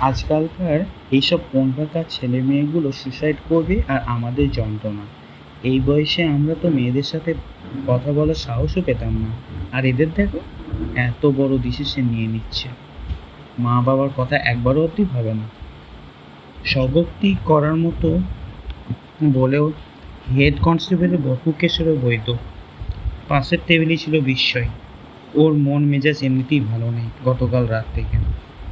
আজকালকার এইসব পণ্ঢাকার ছেলে মেয়েগুলো সুসাইড করবে আর আমাদের যন্ত্রণা। এই বয়সে আমরা তো মেয়েদের সাথে কথা বলার সাহসও পেতাম না। আর এদের দেখো, এত বড় ডিসিশন নিয়ে নিচ্ছে। মা বাবার কথা একবারও অব্দি ভাবে না। স্বভক্তি করার মতো বলেও হেড কনস্টেবলের বটুকেশ্বরও বৈধ। পাশের টেবিলে ছিল বিস্ময়। ওর মন মেজাজ এমনিতেই ভালো নেই গতকাল রাত থেকে।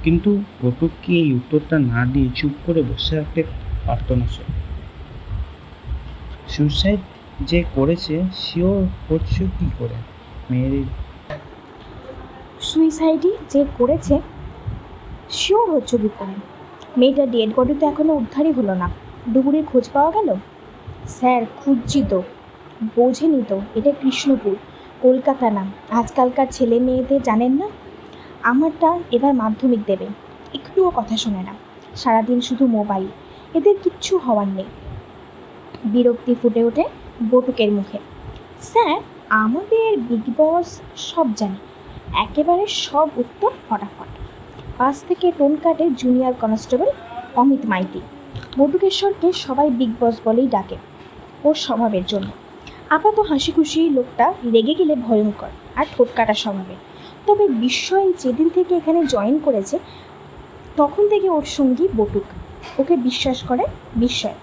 কিন্তু বটুককে এই উত্তরটা না দিয়ে চুপ করে বসে থাকতে পারতো না সে। সুসাইড যে করেছে শিওর হচ্ছে কি করে? মেয়ের সুইসাইডই যে করেছে শিওর হচ্ছে কি করে। মেয়েটা ডেড বডি তো এখনও উদ্ধারই হলো না। ডুবুরির খোঁজ পাওয়া গেল? স্যার, খুঁজছি তো। বোঝেনি তো, এটা কৃষ্ণপুর, কলকাতা না আজকালকার ছেলে মেয়েদের জানেন না? আমারটা এবার মাধ্যমিক দেবে। একটুও কথা শোনে না। সারাদিন শুধু মোবাইল। এদের কিচ্ছু হওয়ার নেই। বিরক্তি ফুটে ওঠে বটুকের মুখে। স্যার, আমাদের বিগ বস সব জানে। একেবারে সব উত্তর ফটাফট। পাশ থেকে টোন কাটে জুনিয়র কনস্টেবল অমিত মাইতি। বটুকেশ্বরকে সবাই বিগ বস বলেই ডাকে ওর স্বভাবের জন্য। আপাত হাসি খুশি লোকটা রেগে গেলে ভয়ঙ্কর আর ঠোঁট কাটা স্বভাবের। তবে বিস্ময় যেদিন থেকে এখানে জয়েন করেছে, তখন থেকে ওর সঙ্গী বটুক। ওকে বিশ্বাস করে বিস্ময়।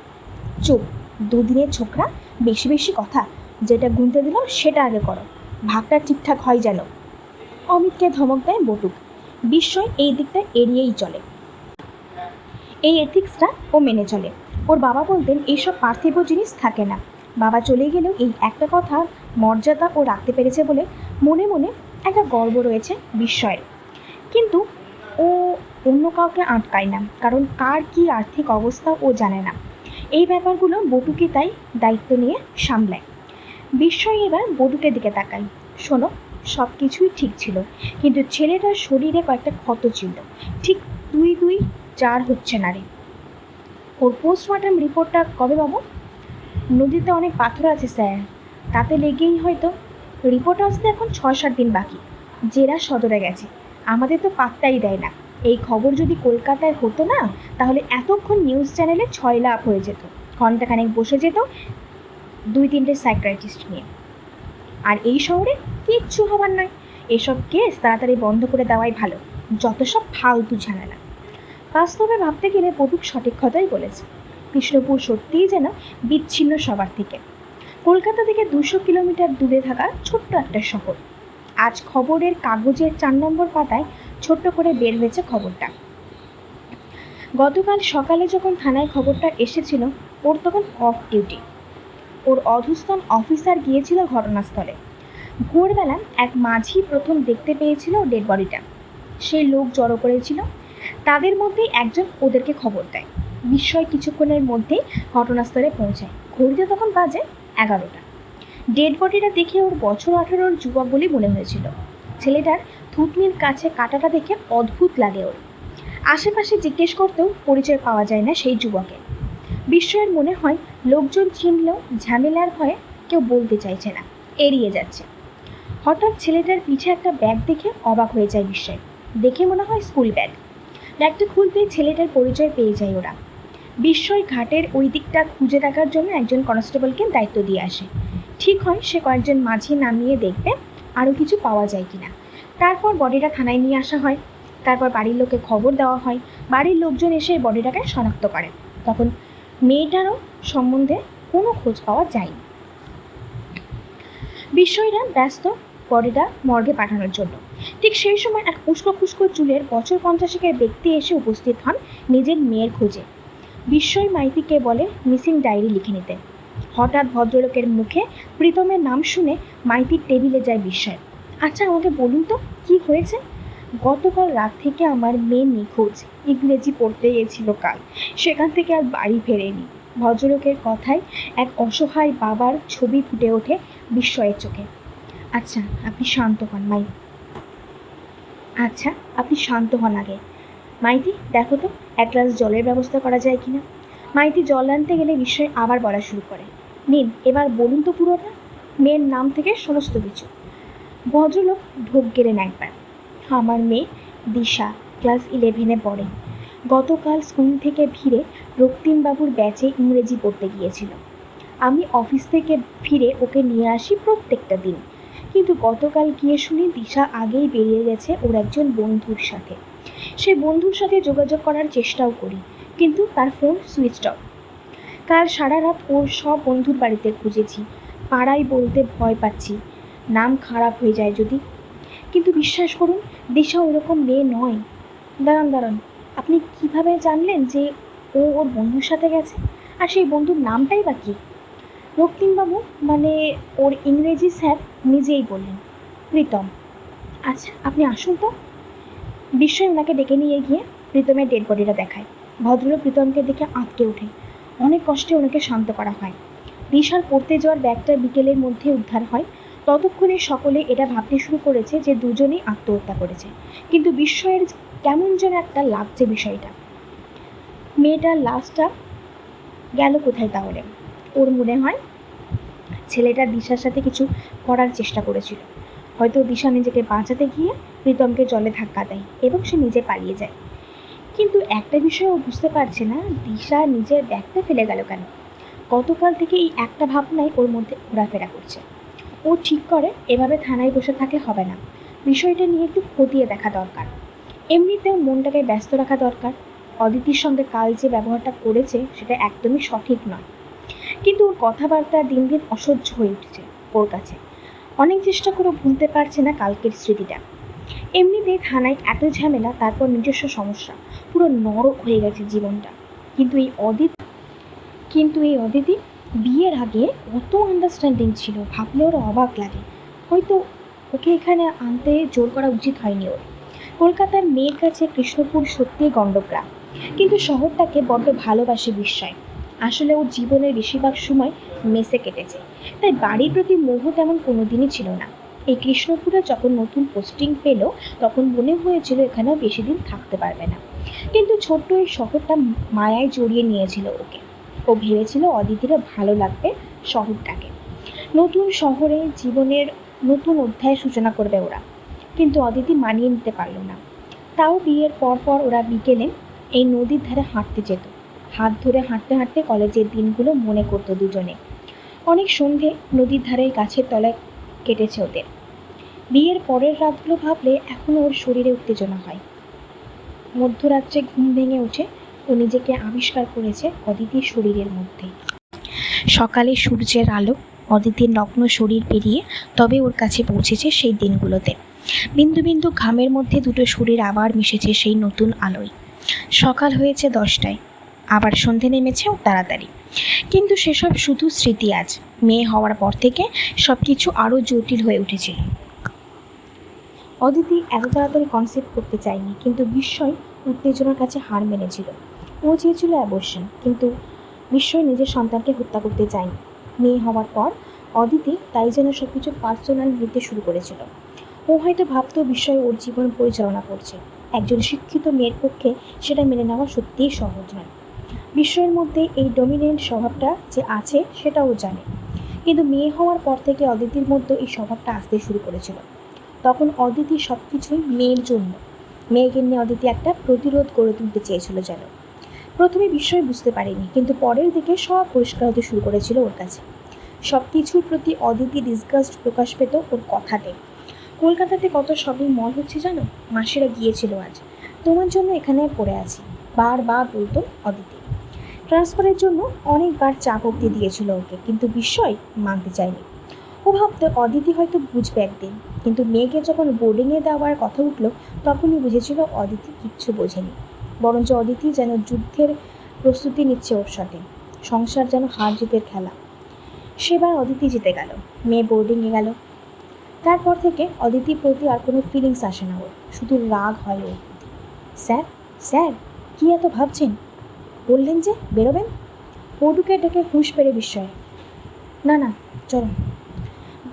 চুপ, দুদিনের ছোকরা, বেশি বেশি কথা। যেটা গুনতে দিলাম সেটা আগে করো। ভাগটা ঠিকঠাক হয় যেন। অমিতকে ধমক দেয় বটুক। বিস্ময় এই দিকটা এড়িয়েই চলে। এই এথিক্সটা ও মেনে চলে। ওর বাবা বলতেন, এইসব পার্থিব জিনিস থাকে না। বাবা চলে গেলেও এই একটা কথা মর্যাদা ও রাখতে পেরেছে বলে মনে মনে একটা গর্ব রয়েছে বিস্ময়ের। কিন্তু ও অন্য কাউকে আটকায় না, কারণ কার কী আর্থিক অবস্থা ও জানে না। এই ব্যাপারগুলো বটুকে তাই দায়িত্ব নিয়ে সামলায়। বিস্ময় এবার বটুকের দিকে তাকায়। শোনো সব কিছুই ঠিক ছিল, কিন্তু ছেলেটার শরীরে কয়েকটা ক্ষত ছিল। ঠিক দুই দুই চার হচ্ছে না রে। ওর পোস্টমর্টম রিপোর্টটা কবে পাবো? নদীতে অনেক পাথর আছে, স্যার। তাতে লেগেই হয়তো রিপোর্ট আসতে এখন ছয়, সাত দিন বাকি। জেরা সদরে গেছে। আমাদের তো পাত্তাই দেয় না। এই খবর যদি কলকাতায় হতো না, তাহলে এতক্ষণ নিউজ চ্যানেলে ছয় লাভ হয়ে যেত। ঘন্টাখানেক বসে যেত দুই, তিনটে সাইক্রাইটিস্ট নিয়ে। আর এই শহরে কিচ্ছু হবার নয়। এসব কেস তাড়াতাড়ি বন্ধ করে দেওয়াই ভালো। যত সব ফালতু ঝামেলা। বাস্তবে ভাবতে গেলে বটুক সঠিক কথাই বলেছে। কৃষ্ণপুর সত্যিই যেন বিচ্ছিন্ন সবার থেকে কলকাতা থেকে দুশো কিলোমিটার দূরে থাকা ছোট্ট একটা শহর। আজ খবরের কাগজের চার নম্বর পাতায় ছোট্ট করে বের হয়েছে খবরটা। গতকাল সকালে যখন থানায় খবরটা এসেছিল, ওর তখন অফ ডিউটি ওর অধস্তন অফিসার গিয়েছিল ঘটনাস্থলে। ভোরবেলা এক মাঝি প্রথম দেখতে পেয়েছিল ডেড বডিটা সেই লোক জড়ো করেছিল। তাদের মধ্যেই একজন ওদেরকে খবর দেয়। বিস্ময় কিছুক্ষণের মধ্যেই ঘটনাস্থলে পৌঁছায়। ঘড়িতে তখন বাজে এগারোটা। ডেড বডিটা দেখে ওর বছর আঠারোর যুবক বলে মনে হয়েছিল। ছেলেটার থুতনির কাছে কাটাটা দেখে অদ্ভুত লাগে ওর। আশেপাশে জিজ্ঞেস করতেও পরিচয় পাওয়া যায় না সেই যুবকের। বিস্ময়ের মনে হয় লোকজন চিনলেও ঝামেলার ভয়ে কেউ বলতে চাইছে না, এড়িয়ে যাচ্ছে। হঠাৎ ছেলেটার পিঠে একটা ব্যাগ দেখে অবাক হয়ে যায় বিস্ময়। দেখে মনে হয় স্কুল ব্যাগ ব্যাগটা খুলতেই ছেলেটার পরিচয় পেয়ে যায় ওরা। বিস্ময় ঘাটের ওই দিকটা খুঁজে দেখার জন্য একজন কনস্টেবলকে দায়িত্ব দিয়ে আসে। ঠিক হয় সে কয়েকজন মাঝি নামিয়ে দেখবে আরও কিছু পাওয়া যায় কিনা। তারপর বডিটা থানায় নিয়ে আসা হয়। তারপর বাড়ির লোককে খবর দেওয়া হয়। বাড়ির লোকজন এসে বডিটাকে শনাক্ত করে। তখন মেয়েটারও সম্বন্ধে কোনো খোঁজ পাওয়া যায়নি। বিস্ময়রা ব্যস্ত বডিটা মর্গে পাঠানোর জন্য। ঠিক সেই সময় এক উস্কো খুস্কো চুলের বছর পঞ্চাশেকের ব্যক্তি এসে উপস্থিত হন নিজের মেয়ের খোঁজে। বিস্ময় মাইতিকে বলে মিসিং ডায়েরি লিখে নিতে। হঠাৎ ভদ্রলোকের মুখে প্রীতমের নাম শুনে মাইতির টেবিলে যায় বিস্ময়। আচ্ছা আমাকে বলুন তো, কি হয়েছে? গতকাল রাত থেকে আমার মেয়ে নিখোঁজ, ইংরেজি পড়তে গিয়েছিল কাল। সেখান থেকে আর বাড়ি ফেরেনি। ভদ্রলোকের কথায় এক অসহায় বাবার ছবি ফুটে ওঠে বিস্ময়ের চোখে। আচ্ছা আপনি শান্ত হন, মাই। আচ্ছা আপনি শান্ত হন আগে। মাইতি, দেখো তো, এক গ্লাস জলের ব্যবস্থা করা যায় কি না মাইতি জল আনতে গেলে বিস্ময় আবার বলা শুরু করে। নিন, এবার বলুন তো পুরোটা। মেয়ের নাম থেকে সমস্ত কিছু। ভদ্রলোক ঢোক গেলেন একবার। আমার মেয়ে দিশা, ক্লাস ইলেভেনে পড়ে। গতকাল স্কুল থেকে ফিরে রক্তিমবাবুর ব্যাচে ইংরেজি পড়তে গিয়েছিল। আমি অফিস থেকে ফিরে ওকে নিয়ে আসি প্রত্যেকটা দিন। কিন্তু গতকাল গিয়ে শুনি দিশা আগেই বেরিয়ে গেছে ওর একজন বন্ধুর সাথে। সে বন্ধুর সাথে যোগাযোগ করার চেষ্টাও করি, কিন্তু তার ফোন সুইচ অফ কাল সারা রাত ওর সব বন্ধুর বাড়িতে খুঁজেছি, পাড়ায় বলতে ভয় পাচ্ছি, নাম খারাপ হয়ে যায় যদি। কিন্তু বিশ্বাস করুন, দিশা ওরকম মেয়ে নয়। দাঁড়ান দাঁড়ান, আপনি কীভাবে জানলেন যে ও ওর বন্ধুর সাথে গেছে? আর সেই বন্ধুর নামটাই বা কী? রক্তিমবাবু মানে ওর ইংরেজি স্যার নিজেই বললেন, প্রীতম। আচ্ছা আপনি আসুন তো। বিস্ময় ওনাকে ডেকে নিয়ে গিয়ে প্রীতমের ডেড বডিটা দেখায়। ভদ্রলোক প্রীতমকে দেখে আঁতকে ওঠে। অনেক কষ্টে ওনাকে শান্ত করা হয়। দিশার পড়তে যাওয়ার ব্যাগটা বিকেলের মধ্যে উদ্ধার হয়। ততক্ষণে সকলে এটা ভাবতে শুরু করেছে যে দুজনেই আত্মহত্যা করেছে। কিন্তু বিস্ময়ের কেমন যেন একটা লাগছে বিষয়টা। মেয়েটার লাশটা গেল কোথায় তাহলে? ওর মনে হয় ছেলেটা দিশার সাথে কিছু করার চেষ্টা করেছিল। হয়তো দিশা নিজেকে বাঁচাতে গিয়ে প্রীতমকে জলে ধাক্কা দেয় এবং সে নিজে পালিয়ে যায়। কিন্তু একটা বিষয় ও বুঝতে পারছে না, দিশা নিজের ব্যাগটা ফেলে গেল কেন? গতকাল থেকে এই একটা ভাবনাই ওর মধ্যে ঘোরাফেরা করছে। ও ঠিক করে, এভাবে থানায় বসে থাকে হবে না। বিষয়টা নিয়ে একটু খতিয়ে দেখা দরকার। এমনিতেও মনটাকে ব্যস্ত রাখা দরকার। অদিতির সঙ্গে কাল যে ব্যবহারটা করেছে, সেটা একদমই সঠিক নয়। কিন্তু ওর কথাবার্তা দিন দিন অসহ্য হয়ে উঠছে ওর কাছে। অনেক চেষ্টা করে ভুলতে পারছে না কালকের স্মৃতিটা। এমনিতেই থানায় এত ঝামেলা, তারপর নিজস্ব সমস্যা, পুরো নরক হয়ে গেছে জীবনটা। কিন্তু এই অদিত, কিন্তু এই অদিতি বিয়ের আগে কত আন্ডারস্ট্যান্ডিং ছিল ভাবলে ওর অবাক লাগে। হয়তো ওকে এখানে আনতে জোর করা উচিত হয়নি ওর। কলকাতার মেয়ের কাছে কৃষ্ণপুর সত্যিই গণ্ডগ্রাম কিন্তু শহরটাকে বড্ড ভালোবাসে বিস্ময়। আসলে ওর জীবনের বেশিরভাগ সময় মেসে কেটেছে। তাই বাড়ির প্রতি মোহ তেমন কোনোদিনই ছিল না। এই কৃষ্ণপুরে যখন নতুন পোস্টিং পেল, তখন মনে হয়েছিল এখানেও বেশি দিন থাকতে পারবে না। কিন্তু ছোট্ট এই শহরটা মায়ায় জড়িয়ে নিয়েছিল ওকে। ও ভেবেছিল অদিতিরও ভালো লাগবে শহরটাকে। নতুন শহরে জীবনের নতুন অধ্যায়ের সূচনা করবে ওরা। কিন্তু অদিতি মানিয়ে নিতে পারল না। তাও বিয়ের পর পর ওরা বিকেলে এই নদীর ধারে হাঁটতে যেত। হাত ধরে হাঁটতে হাঁটতে কলেজের দিনগুলো মনে করতো দুজনে। অনেক সন্ধে নদীর ধারে গাছের তলায় কেটেছে ওদের। বিয়ের পরের রাতগুলো ভাবলে এখনও ওর শরীরে উত্তেজনা হয়। মধ্যরাত্রে ঘুম ভেঙে উঠে ও নিজেকে আবিষ্কার করেছে অদিতির শরীরের মধ্যে। সকালে সূর্যের আলো অদিতির নগ্ন শরীর পেরিয়ে তবে ওর কাছে পৌঁছেছে সেই দিনগুলোতে। বিন্দু বিন্দু ঘামের মধ্যে দুটো শরীর আবার মিশেছে সেই নতুন আলোয়। সকাল হয়েছে দশটায়। আবার সন্ধে নেমেছেও তাড়াতাড়ি। কিন্তু সেসব শুধু স্মৃতি আজ। মেয়ে হওয়ার পর থেকে সব কিছু আরও জটিল হয়ে উঠেছিল। অদিতি এত তাড়াতাড়ি কনসেপ্ট করতে চায়নি, কিন্তু বিস্ময় উত্তেজনার কাছে হার মেনেছিল। ও চেয়েছিল অ্যাবর্শন কিন্তু বিস্ময় নিজের সন্তানকে হত্যা করতে চায়নি। মেয়ে হওয়ার পর অদিতি তাই যেন সব কিছু পার্সোনাল নিতে শুরু করেছিল। ও হয়তো ভাবতো বিষয় ওর জীবন পরিচালনা করছে। একজন শিক্ষিত মেয়ের পক্ষে সেটা মেনে নেওয়া সত্যিই সহজ নয়। বিস্ময়ের মধ্যে এই ডমিনেন্ট স্বভাবটা যে আছে সেটাও জানে। কিন্তু মেয়ে হওয়ার পর থেকে অদিতির মধ্যে এই স্বভাবটা আসতে শুরু করেছিল। তখন অদিতি সব কিছুই মেয়ের জন্য। মেয়েকে নিয়ে অদিতি একটা প্রতিরোধ গড়ে তুলতে চেয়েছিল যেন। প্রথমে বিষয় বুঝতে পারেনি, কিন্তু পরের দিকে সব পরিষ্কার হতে শুরু করেছিল ওর কাছে। সব কিছুর প্রতি অদিতি ডিসগাস্ট প্রকাশ পেত ওর কথাতে। কলকাতাতে কত শপিং মল হচ্ছে জানো? মাসিরা গিয়েছিল আজ। তোমার জন্য এখানে পড়ে আছি। বারবার বলতো অদিতি। ট্রান্সফারের জন্য অনেকবার চাপ অব্দি দিয়েছিল ওকে, কিন্তু বিস্ময় মানতে চায়নি। ও ভাবতো অদিতি হয়তো বুঝবে একদিন, কিন্তু মেয়েকে যখন বোর্ডিংয়ে দেওয়ার কথা উঠল, তখনই বুঝেছিল অদিতি কিচ্ছু বোঝেনি, বরঞ্চ অদিতি যেন যুদ্ধের প্রস্তুতি নিচ্ছে ওর সাথে, সংসার যেন হার জিতের খেলা। সেবার অদিতি জিতে গেল, মেয়ে বোর্ডিংয়ে গেল। তারপর থেকে অদিতির প্রতি আর কোনো ফিলিংস আসে না ওর, শুধু রাগ হয় ওর স্যার স্যার, কী এত ভাবছেন? বললেন যে, বেরোবেন? পটুকে ডেকে হুঁশ পেরে বিস্ময়। না না, চলো।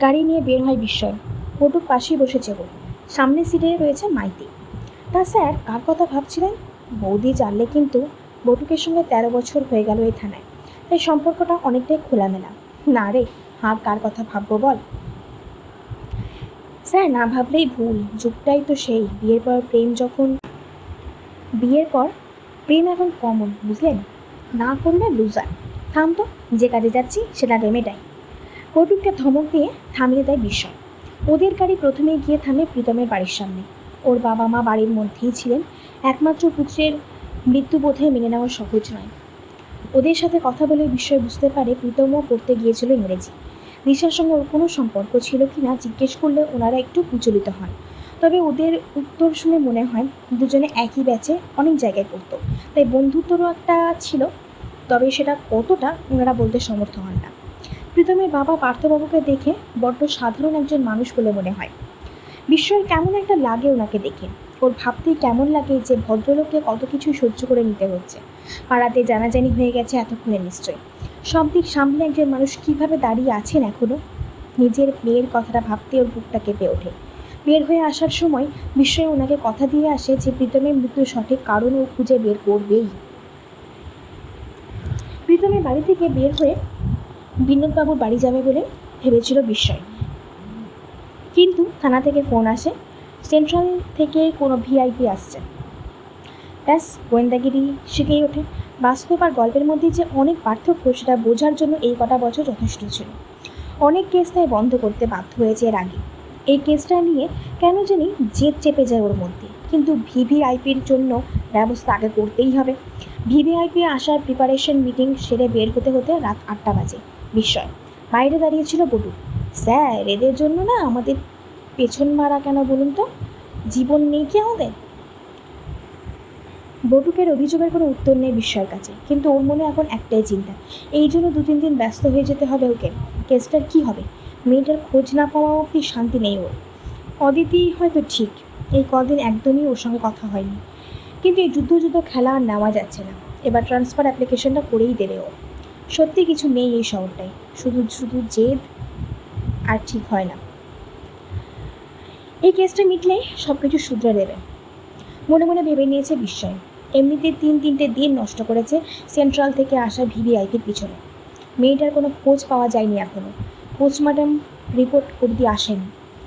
গাড়ি নিয়ে বের হয় বিস্ময়। পটুক পাশেই বসেছে ও সামনের সিটে রয়েছে মাইতি। তা স্যার, কার কথা ভাবছিলেন? বৌদি জানলে কিন্তু বটুকের সঙ্গে তেরো বছর হয়ে গেল এই থানায়। তাই সম্পর্কটা অনেকটাই খোলামেলা। না রে, আর কার কথা ভাববো বল? স্যার, না ভাবলেই ভুল। যুগটাই তো সেই। বিয়ের পর প্রেম যখন বিয়ের পর প্রেম এখন কমন বুঝলেন? না করলে লুজার থাম তো, যে কাজে যাচ্ছি সেটা রেমেটাই কটুককে ধমক দিয়ে থামিয়ে দেয় বিস্ময়। ওদের গাড়ি প্রথমে গিয়ে থামে প্রীতমের বাড়ির সামনে। ওর বাবা মা বাড়ির মধ্যেই ছিলেন, একমাত্র পুত্রের মৃত্যু বোধে মেনে নেওয়া সহজ নয়। ওদের সাথে কথা বলে বিষয় বুঝতে পারে প্রীতমও পড়তে গিয়েছিল ইংরেজি। দিশার সঙ্গে ওর কোনো সম্পর্ক ছিল কি না জিজ্ঞেস করলে ওনারা একটু বিচলিত হন। তবে ওদের উত্তর শুনে মনে হয় দুজনে একই ব্যাচে অনেক জায়গায় পড়তো। তাই বন্ধুত্বরও একটা ছিল, তবে সেটা কতটা ওনারা বলতে সমর্থ হন না। প্রীতমের বাবা পার্থবাবুকে দেখে বড্ড সাধারণ একজন মানুষ বলে মনে হয়। বিস্ময়ের কেমন একটা লাগে ওনাকে দেখে। ওর ভাবতেই কেমন লাগে যে ভদ্রলোককে কত কিছু সহ্য করে নিতে হচ্ছে। পাড়াতে জানাজানি হয়ে গেছে এতক্ষণে নিশ্চয়ই সব দিক সামনে একজন মানুষ কীভাবে দাঁড়িয়ে আছেন এখনও নিজের মেয়ের কথাটা ভাবতে ওর বুকটা কেঁপে ওঠে। বের হয়ে আসার সময় বিস্ময় ওনাকে কথা দিয়ে আসে যে প্রীতমের মৃত্যুর সঠিক কারণ ও খুঁজে বের করবেই। প্রীতমের বাড়ি থেকে বের হয়ে বিনোদবাবুর বাড়ি যাবে বলে ভেবেছিল বিস্ময়। কিন্তু থানা থেকে ফোন আসে, সেন্ট্রাল থেকে কোনো ভিআইপি আসছে। ব্যাস, গোয়েন্দাগিরি শিখেই ওঠে। বাস্তব আর গল্পের মধ্যে যে অনেক পার্থক্য, সেটা বোঝার জন্য এই কটা বছর যথেষ্ট ছিল। অনেক কেস তাই বন্ধ করতে বাধ্য হয়েছে এর আগে। এই কেসটা নিয়ে কেন জানি জেদ চেপে যায় ওর মধ্যে। কিন্তু ভিভিআইপির জন্য ব্যবস্থা আগে করতেই হবে। ভিভিআইপি আসার প্রিপারেশন মিটিং সেরে বের হতে হতে রাত আটটা বাজে। বিস্ময়। বাইরে দাঁড়িয়েছিল বটু। স্যার, এদের জন্য না আমাদের পেছন মারা কেন বলুন তো? জীবন নেই কি আমাদের? বটুকের অভিযোগের কোনো উত্তর নেই বিস্ময়ের কাছে। কিন্তু ওর মনে এখন একটাই চিন্তা। এই জন্য দু তিন দিন ব্যস্ত হয়ে যেতে হবে ওকে। কেসটার কি হবে? মেয়েটার খোঁজ না পাওয়া অবধি শান্তি নেই ওর। অদিতি হয়তো ঠিক, এই কদিন একদমই ওর সঙ্গে কথা হয়নি। কিন্তু এই যুদ্ধ যুদ্ধ খেলা আর নেওয়া যাচ্ছে না। এবার ট্রান্সফার অ্যাপ্লিকেশনটা করেই দেবে ও। সত্যি কিছু নেই এই শহরটায়। শুধু শুধু জেদ আর ঠিক হয় না। এই কেসটা মিটলেই সব কিছু শুধরে দেবে। মনে মনে ভেবে নিয়েছে বিস্ময়। এমনিতে তিন তিনটে দিন নষ্ট করেছে সেন্ট্রাল থেকে আসা ভিভিআইপির পিছনে। মেয়েটার কোনো খোঁজ পাওয়া যায়নি এখনও পোস্টমর্টম রিপোর্ট অবধি আসেনি।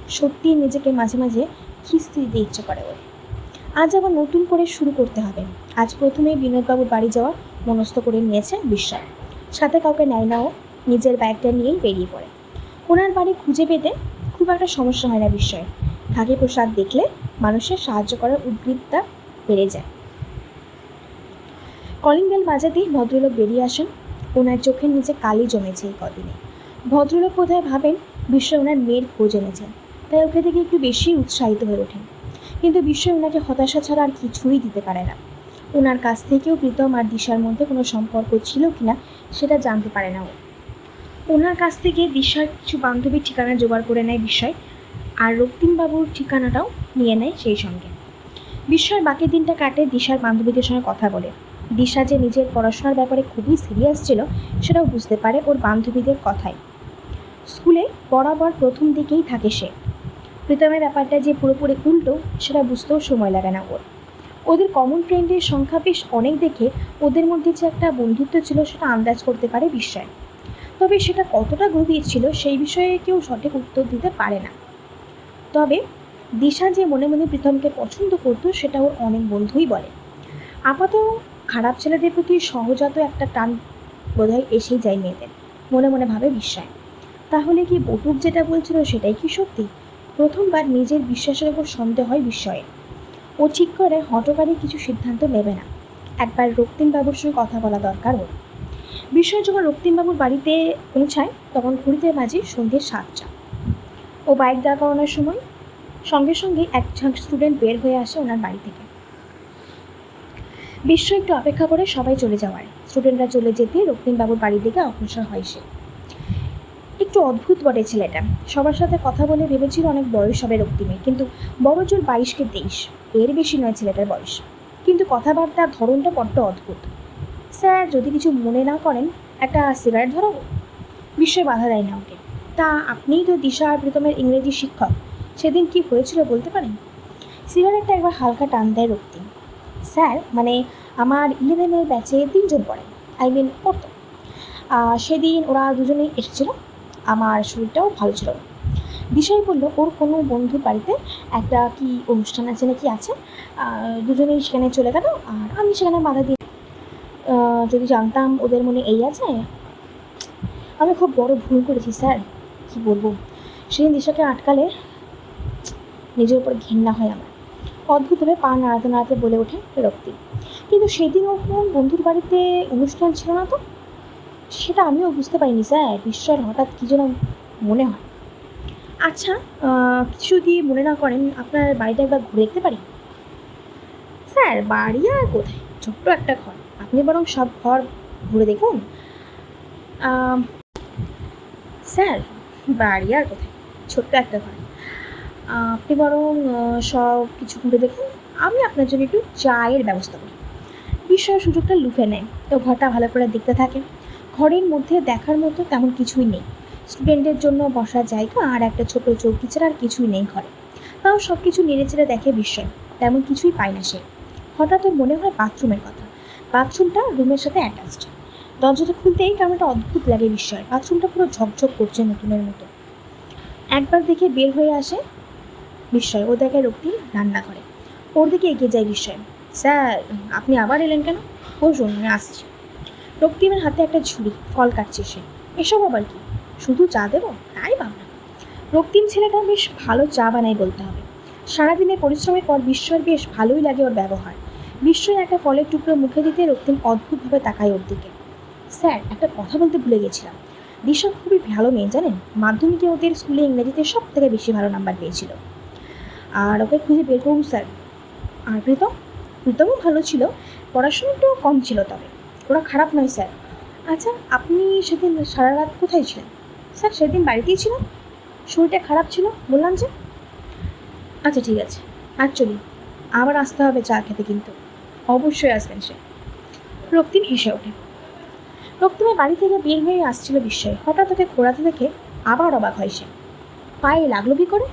সত্যি নিজেকে মাঝে মাঝে খিস্তি দিতে ইচ্ছে করে ওর। আজ আবার নতুন করে শুরু করতে হবে। আজ প্রথমেই বিনোদবাবুর বাড়ি যাওয়া মনস্থ করে নিয়েছে বিস্ময় সাথে কাউকে নেয় না ও নিজের ব্যাগটা নিয়েই বেরিয়ে পড়ে। ওনার বাড়ি খুঁজে পেতে খুব একটা সমস্যা হয় না বিস্ময়ে। খাকি পোশাক দেখলে মানুষের সাহায্য করার উদ্বৃত্তা বেড়ে যায়। কলিং বেল বাজাতেই ভদ্রলোক বেরিয়ে আসেন। ওনার চোখের নিচে কালি জমেছে এই কদিনে। ভদ্রলোক বোধহয় ভাবেন বিশ্ব ওনার মেয়ের খোঁজ এনেছেন, তাই ওকে দেখে একটু বেশি উৎসাহিত হয়ে ওঠেন। কিন্তু বিশ্ব ওনাকে হতাশা ছাড়া আর কিছুই দিতে পারে না। ওনার কাছ থেকেও প্রীতম আর দিশার মধ্যে কোনো সম্পর্ক ছিল কিনা সেটা জানতে পারে না ও। ওনার কাছ থেকে দিশার কিছু বান্ধবীর ঠিকানা জোগাড় করে নেয় বিষয় আর রক্তিমবাবুর ঠিকানাটাও নিয়ে নেয় সেই সঙ্গে। বিস্ময়ের বাকি দিনটা কাটে দিশার বান্ধবীদের সঙ্গে কথা বলে। দিশা যে নিজের পড়াশোনার ব্যাপারে খুবই সিরিয়াস ছিল, সেটাও বুঝতে পারে ওর বান্ধবীদের কথায়। স্কুলে বরাবর প্রথম দিকেই থাকে সে। প্রীতমের ব্যাপারটা যে পুরোপুরি উল্টো, সেটা বুঝতেও সময় লাগে না ওর। ওদের কমন ফ্রেন্ডের সংখ্যা বেশ অনেক দেখে ওদের মধ্যে যে একটা বন্ধুত্ব ছিল, সেটা আন্দাজ করতে পারে বিস্ময়। তবে সেটা কতটা গভীর ছিল, সেই বিষয়ে কেউ সঠিক উত্তর দিতে পারে না। তবে দিশা যে মনে মনে প্রীতমকে পছন্দ করতো, সেটা ওর অনেক বন্ধুই বলে। আপাতত খারাপ ছেলেদের প্রতি সহজাত একটা টান বোধহয় এসেই যায় মেয়েদের, মনে মনে ভাবে বিস্ময়। তাহলে কি বটুক যেটা বলছিল সেটাই কি সত্যি? প্রথমবার নিজের বিশ্বাসের উপর সন্দেহ হয় বিস্ময়ে। ও ঠিক করে হটকারী কিছু সিদ্ধান্ত নেবে না। একবার রক্তিমবাবুর সঙ্গে কথা বলা দরকার ওর বিস্ময় যখন রক্তিমবাবুর বাড়িতে পৌঁছায়, তখন ঘুরিতে বাজে সন্ধ্যে সাতটা। ও বাইক দাঁড় করানোর সময় সঙ্গে সঙ্গে এক ঝাঁক স্টুডেন্ট বের হয়ে আসে ওনার বাড়ি থেকে। বিশ্ব একটু অপেক্ষা করে সবাই চলে যাওয়ার স্টুডেন্টরা চলে যেতে রক্তিমবাবুর বাড়ির দিকে অগ্রসর হয় সে। একটু অদ্ভুত বটে ছেলেটা। সবার সাথে কথা বলে ভেবেছিল অনেক বয়স হবে রক্তিমের কিন্তু বড় জোর বাইশকে তেইশ। এর বেশি নয় ছেলেটার বয়স। কিন্তু কথাবার্তার ধরনটা বড্ড অদ্ভুত। স্যার, যদি কিছু মনে না করেন, একটা সিগারেট ধরাবো? বিস্ময় বাধা দেয় না ওকে তা আপনিই তো দিশা আর প্রীতমের ইংরেজি শিক্ষক। সেদিন কি হয়েছিল বলতে পারেন? সিগারেটটা একবার হালকা টান দেয় রক্তিম। স্যার মানে আমার ইলেভেনের ব্যাচে তিনজন পড়ে। আই মিন পড়তো সেদিন ওরা দুজনেই এসেছিল। আমার শরীরটাও ভালো ছিল না। বিষয় বলল, ওর কোনো বন্ধুর বাড়িতে একটা কি অনুষ্ঠান আছে নাকি আছে? দুজনেই সেখানে চলে গেল আর আমি সেখানে বাধা দিয়ে যদি জানতাম ওদের মনে এই আছে। আমি খুব বড় ভুল করেছি, স্যার। কি বলব? সেদিন দিশাকে আটকালে নিজের উপর ঘৃণা হয় আমার। অদ্ভুতভাবে পা নাড়াতে নাড়াতে বলে ওঠে রক্তি। কিন্তু সেদিন ওর বন্ধুর বাড়িতে অনুষ্ঠান ছিল না তো? সেটা আমিও বুঝতে পারিনি, স্যার। বিস্ময়ের হঠাৎ কী যেন মনে হয়। আচ্ছা কিছু যদি মনে না করেন, আপনার বাড়িটা একবার ঘুরে দেখতে পারি? স্যার, বাড়ি আর কোথায়? ছোট্ট একটা ঘর। আপনি বরং সব ঘর ঘুরে দেখুন। স্যার, বাড়ি আর কোথায়? ছোট্ট একটা ঘর। আপনি বরং সব কিছু ঘুরে দেখুন। আমি আপনার জন্য একটু চায়ের ব্যবস্থা করি। বিষয় সুযোগটা লুফে নেয়। তো ঘরটা ভালো করে দেখতে থাকে ঘরের মধ্যে দেখার মতো তেমন কিছুই নেই। স্টুডেন্টের জন্য বসার জায়গা আর একটা ছোট চৌকি ছাড়া আর কিছুই নেই ঘরে। তাও সব কিছু নেড়েচেড়ে দেখে বিস্ময় তেমন কিছুই পায় না সে। হঠাৎ ওর মনে হয় বাথরুমের কথা। বাথরুমটা রুমের সাথে অ্যাটাচড দরজাটা খুলতেই কেমন একটা অদ্ভুত লাগে বিস্ময়। বাথরুমটা পুরো ঝকঝক করছে নতুনের মতো। একবার দেখে বের হয়ে আসে বিস্ময়। ও দেখে রক্তি রান্না করে। ওর দিকে এগিয়ে যায় বিস্ময়। স্যার, আপনি আবার এলেন কেন? বসুন, আমি আসছি। রক্তিমের হাতে একটা ঝুড়ি, ফল কাটছে সে। এসব আবার কি? শুধু চা দেবো? তাই ভাবনা। রক্তিম ছেলেটা বেশ ভালো চা বানায় বলতে হবে। সারাদিনের পরিশ্রমের পর বিস্ময়ের বেশ ভালোই লাগে ওর ব্যবহার। বিস্ময় একটা ফলের টুকরো মুখে দিতে রক্তিম অদ্ভুতভাবে তাকায় ওর দিকে। স্যার, একটা কথা বলতে ভুলে গেছিলাম। দিশা খুবই ভালো মেয়ে, জানেন? মাধ্যমিকে ওদের স্কুলে ইংরেজিতে সব থেকে বেশি ভালো নাম্বার পেয়েছিল। আর ওকে খুঁজে বের করুন, স্যার। আর প্রীতম? প্রীতমও ভালো ছিল। পড়াশোনা একটু কম ছিল তবে। ওরা খারাপ নয়, স্যার। আচ্ছা আপনি সেদিন সারা রাত কোথায় ছিলেন? স্যার, সেদিন বাড়িতেই ছিলাম শরীরটা খারাপ ছিল, বললাম যে? আচ্ছা ঠিক আছে। আর চলি আবার আসতে হবে চা খেতে কিন্তু। অবশ্যই আসবেন সে। রক্তিম হেসে ওঠে। রক্তিমের বাড়ি থেকে বের হয়ে আসছিল বিস্ময়। হঠাৎ ওকে ঘোরাতে দেখে আবার অবাক হয় সে। পায়ে লাগল কি করে?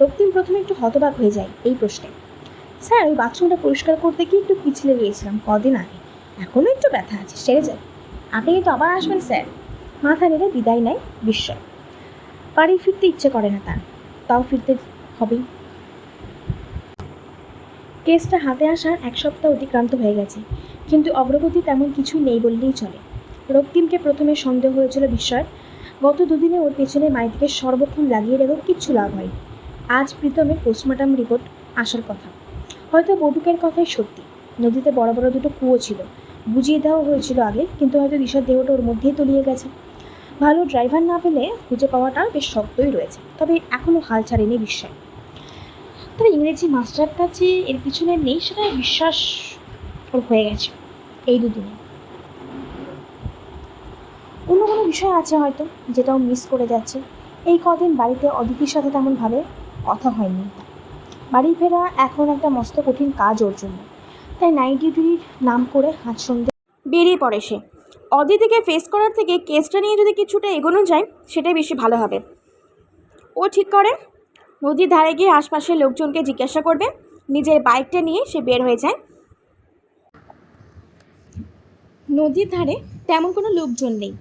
রক্তিম প্রথমে একটু হতবাক হয়ে যায় এই প্রশ্নে। স্যার ওই বাথরুমটা পরিষ্কার করতে গিয়ে একটু পিছলে গিয়েছিলাম কদিন আগে। এখনও একটু ব্যথা আছে, সেরে যায় আপনি কিন্তু আবার আসবেন, স্যার। মাথা নেড়ে বিদায় নেয় বিস্ময় বাড়ি ফিরতে ইচ্ছে করে না তার। তাও ফিরতে হবেই। কেসটা হাতে আসার এক সপ্তাহ অতিক্রান্ত হয়ে গেছে। কিন্তু অগ্রগতি তেমন কিছুই নেই বললেই চলে। রক্তিমকে প্রথমে সন্দেহ হয়েছিল বিস্ময়ের গত দুদিনে ওর পেছনে মাইতিকে সর্বক্ষণ লাগিয়ে রেখেও কিচ্ছু লাভ হয় আজ প্রীতমের পোস্টমর্টম রিপোর্ট আসার কথা। হয়তো বটুকের কথাই সত্যি। নদীতে বড় বড় দুটো কুয়ো ছিল। বুঝিয়ে দেওয়া হয়েছিল আগে, কিন্তু হয়তো দিশার দেহটা ওর মধ্যেই তলিয়ে গেছে। ভালো ড্রাইভার না পেলে খুঁজে পাওয়াটা বেশ শক্তই রয়েছে, তবে এখনও হাল ছাড়েনি বিস্ময়। তবে ইংরেজি মাস্টারটা যে এর পিছনে নেই, সেটা বিশ্বাস ওর হয়ে গেছে এই দুদিনে। অন্য কোনো বিষয় আছে হয়তো যেটাও মিস করে যাচ্ছে। এই কদিন বাড়িতে অদিতির সাথে তেমনভাবে কথা হয়নি। বাড়ি ফেরা এখন একটা মস্ত কঠিন কাজ ওর জন্য। তাই নাইট ডিউটির নাম করে হাত সন্ধে বেরিয়ে পড়ে সে। অদিতিকে ফেস করার থেকে কেসটা নিয়ে যদি কিছুটা এগোনো যায়, সেটাই বেশি ভালো হবে। ও ঠিক করে, নদীর ধারে গিয়ে আশপাশের লোকজনকে জিজ্ঞাসা করবে, নিজের বাইকটা নিয়ে সে বের হয়ে যায়। নদীর ধারে তেমন কোনো লোকজন নেই।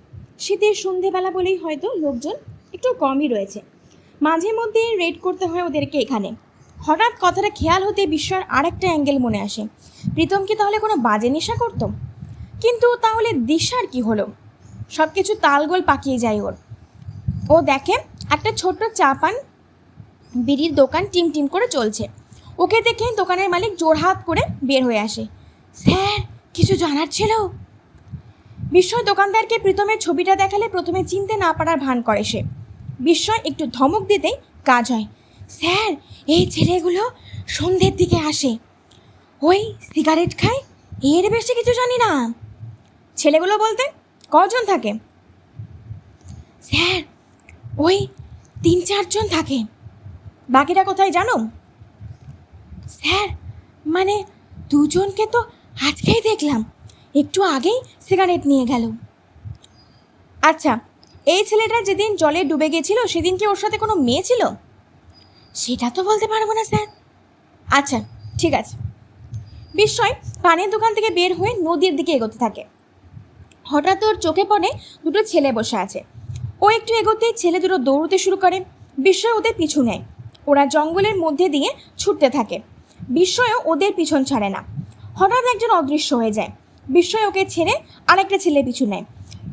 শীতের সন্ধেবেলা বলেই হয়তো লোকজন একটু কমই রয়েছে। মাঝে মধ্যে রেড করতে হয় ওদেরকে এখানে। হঠাৎ কথাটা খেয়াল হতে বিস্ময়ের আরেকটা অ্যাঙ্গেল মনে আসে। প্রীতম কি তাহলে কোনো বাজে নেশা করতো? কিন্তু তাহলে দিশার কি হলো? সব কিছু তালগোল পাকিয়ে যায় ওর। ও দেখে একটা ছোট্ট চা পান বিড়ির দোকান টিম টিম করে চলছে। ওকে দেখে দোকানের মালিক জোরহাত করে বের হয়ে আসে। স্যার, কিছু জানার ছিল? বিস্ময় দোকানদারকে প্রীতমের ছবিটা দেখালে প্রথমে চিনতে না পারার ভান করে সে। বিস্ময় একটু ধমক দিতেই কাজ হয়। স্যার, এই ছেলেগুলো সন্ধ্যের দিকে আসে। ওই সিগারেট খায়? এর বেশি কিছু জানি না। ছেলেগুলো বলতে কজন থাকে? স্যার, ওই তিন চারজন থাকে। বাকিরা কোথায় জানো? স্যার মানে দুজনকে তো আজকেই দেখলাম। একটু আগেই সিগারেট নিয়ে গেল। আচ্ছা এই ছেলেটা যেদিন জলে ডুবে গেছিল, সেদিন কি ওর সাথে কোনো মেয়ে ছিল? সেটা তো বলতে পারব না, স্যার। আচ্ছা ঠিক আছে। বিস্ময় পানের দোকান থেকে বের হয়ে নদীর দিকে এগোতে থাকে। হঠাৎ ওর চোখে পড়ে দুটো ছেলে বসে আছে। ও একটু এগোতেই ছেলে দুটো দৌড়তে শুরু করে। বিস্ময় ওদের পিছু নেয়। ওরা জঙ্গলের মধ্যে দিয়ে ছুটতে থাকে। বিস্ময়ও ওদের পিছন ছাড়ে না। হঠাৎ একজন অদৃশ্য হয়ে যায়। বিস্ময় ওকে ছেড়ে আরেকটা ছেলে পিছু নেয়।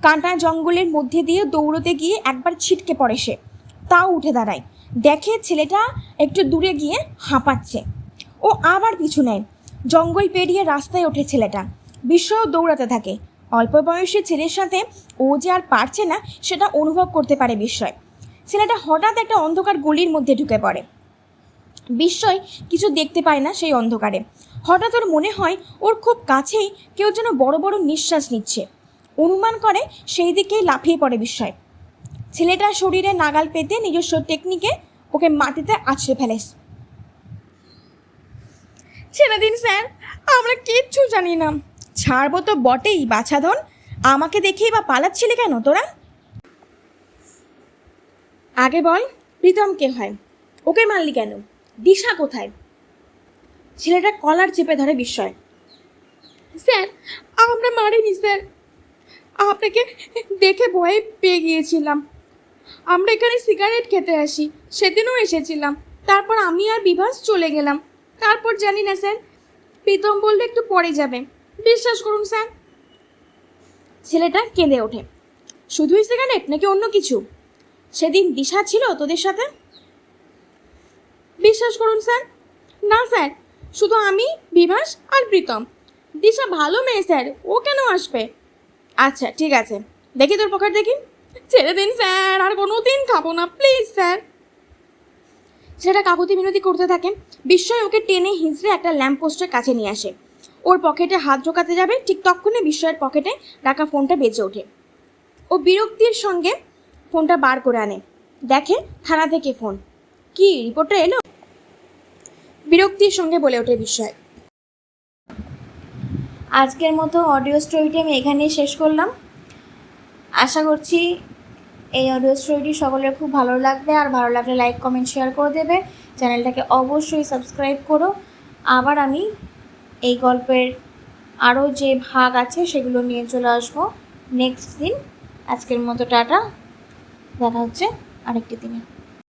কাঁটা জঙ্গলের মধ্যে দিয়ে দৌড়তে গিয়ে একবার ছিটকে পড়ে সে। তাও উঠে দাঁড়ায়। দেখে ছেলেটা একটু দূরে গিয়ে হাঁপাচ্ছে। ও আবার পিছু নেয়। জঙ্গল পেরিয়ে রাস্তায় ওঠে ছেলেটা। বিস্ময় দৌড়াতে থাকে। অল্প বয়সী ছেলের সাথে ও যে আর পারছে না, সেটা অনুভব করতে পারে বিস্ময়। ছেলেটা হঠাৎ একটা অন্ধকার গলির মধ্যে ঢুকে পড়ে। বিস্ময় কিছু দেখতে পায় না সেই অন্ধকারে। হঠাৎ ওর মনে হয় ওর খুব কাছেই কেউ যেন বড় বড় নিঃশ্বাস নিচ্ছে। অনুমান করে সেই দিকেই লাফিয়ে পড়ে বিস্ময়। ছেলেটার শরীরে নাগাল পেতে নিজস্ব টেকনিকে ওকে মাটিতে আছড়ে ফেলে। ছেড়ে দিন, স্যার। আমরা কিচ্ছু জানি না। ছাড়বো তো বটেই, বাছাধন। আমাকে দেখেই বা পালাচ্ছিলি কেন তোরা? আগে বল, প্রীতম কে হয়? ওকে মারলি কেন? দিশা কোথায়? ছেলেটা কলার চেপে ধরে বিস্ময়। স্যার, আমরা মারিনি, স্যার। আপনাকে দেখে ভয়ে পেয়ে গিয়েছিলাম। আমরা এখানে সিগারেট খেতে আসি, সেদিনও এসেছিলাম। তারপর আমি আর বিভাস চলে গেলাম। তারপর জানি না, স্যার। প্রীতম বললে একটু পরে যাবে। বিশ্বাস করুন, স্যার। ছেলেটা কেঁদে ওঠে। শুধুই সিগারেট নাকি অন্য কিছু? সেদিন দিশা ছিল তোদের সাথে? বিশ্বাস করুন, স্যার। না, স্যার। শুধু আমি, বিভাস আর প্রীতম। দিশা ভালো মেয়ে, স্যার। ও কেন আসবে? আচ্ছা ঠিক আছে। দেখি তোর পকেট দেখি। ছেড়ে দিন, স্যার। আর কোনো দিন খাব না, প্লিজ, স্যার। সেটা কাকুতি মিনতি করতে থাকে। বিস্ময় ওকে টেনে হিঁচড়ে একটা ল্যাম্প পোস্টের কাছে নিয়ে আসে। ওর পকেটে হাত ঢোকাতে যাবে, ঠিক তখনই বিস্ময়ের পকেটে রাখা ফোনটা বেজে ওঠে। ও বিরক্তির সঙ্গে ফোনটা বার করে আনে। দেখে থানা থেকে ফোন। কি, রিপোর্টটা এলো? বিরক্তির সঙ্গে বলে ওঠে বিস্ময়। আজকের মতো অডিও স্টোরিটি আমি এখানেই শেষ করলাম। আশা করছি এই অডিও স্টোরিটি সকলের খুব ভালো লাগবে। আর ভালো লাগলে লাইক কমেন্ট শেয়ার করে দেবে। চ্যানেলটাকে অবশ্যই সাবস্ক্রাইব করো। আবার আমি এই গল্পের আরও যে ভাগ আছে সেগুলো নিয়ে চলে আসব নেক্সট দিন। আজকের মতো টাটা। দেখা হচ্ছে আরেকটি দিনে।